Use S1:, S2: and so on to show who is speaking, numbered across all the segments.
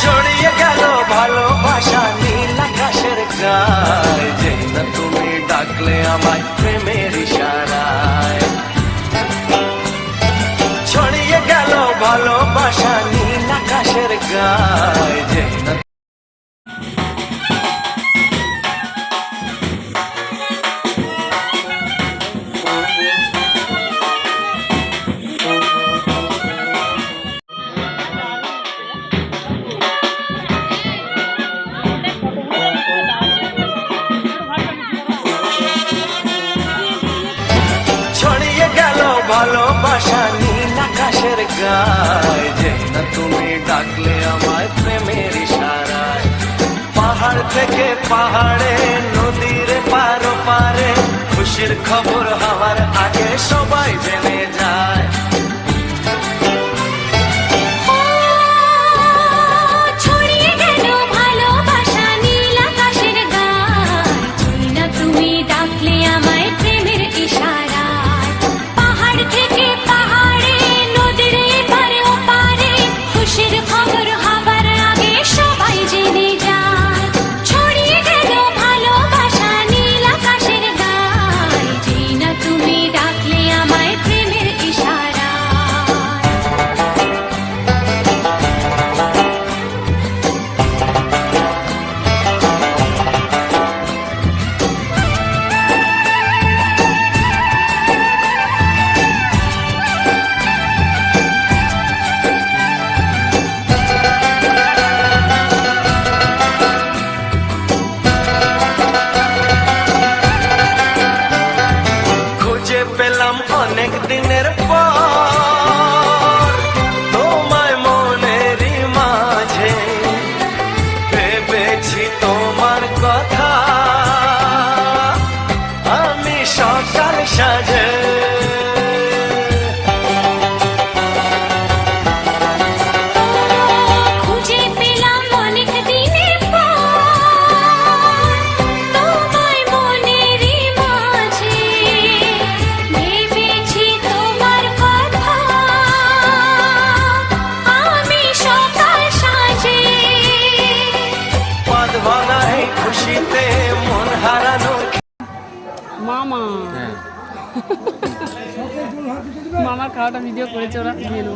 S1: ছড়িয়ে গেল ভালোবাসা, নীল আকাশের গায় যেই না তুমি ডাকলে আমায় প্রেমের ইশারায় ছড়িয়ে গেল ভালোবাসা নীল আকাশের গায় যেই না ভালোবাসা নীল আকাশের গায় যে না তুমি ডাকলে আমায় প্রেমের ইশারায়। পাহাড় থেকে পাহাড়ে, নদীর পার পারে খুশির খবর হওয়ার আগে সবাই জেনে যায়।
S2: মামার খাওয়াটা ভিডিও করেছে ওরা দিয়ে দেবো।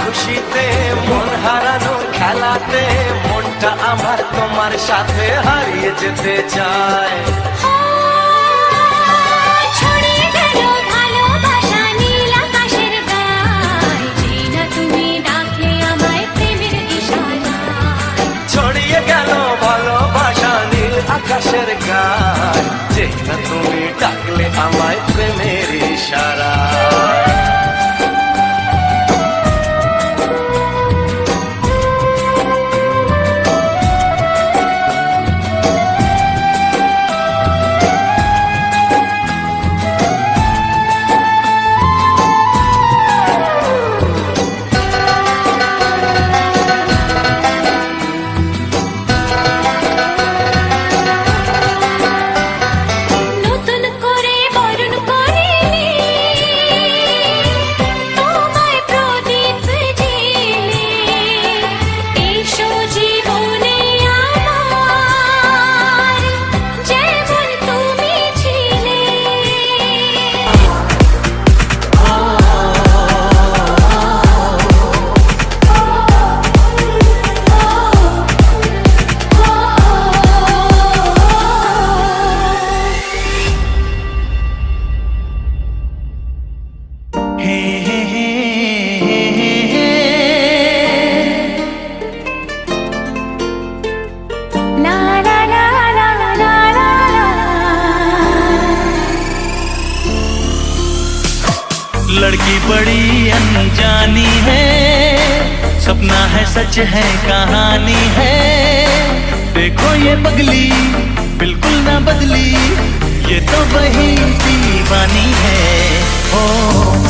S1: খুশিতে মন হারানোর খেলাতে মনটা আমার তোমার সাথে হারিয়ে যেতে চায়।
S3: আকাশের গায়। জিনা তুমি ডাকলে আমায় প্রেমের ইশারায়।
S4: लड़की बड़ी अनजानी है। सपना है, सच है, कहानी है। देखो ये पगली, बिल्कुल ना बदली। ये तो वही दीवानी है। ओ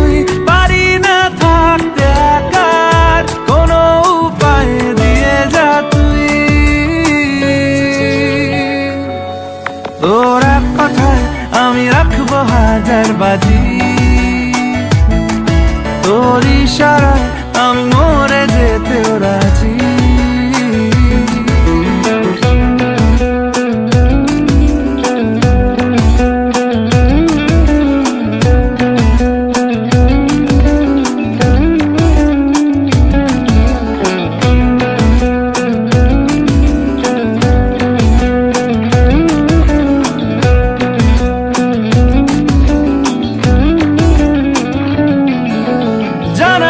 S5: বাজি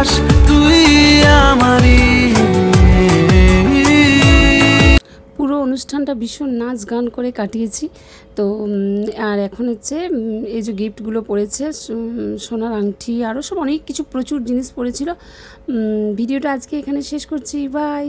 S5: বাতাস তুই
S2: পুরো অনুষ্ঠানটা ভীষণ নাচ গান করে কাটিয়েছি। তো আর এখন হচ্ছে এই যে গিফটগুলো পড়েছে সোনার আংটি আরও সব অনেক কিছু, প্রচুর জিনিস পড়েছিল। ভিডিওটা আজকে এখানে শেষ করছি। বাই।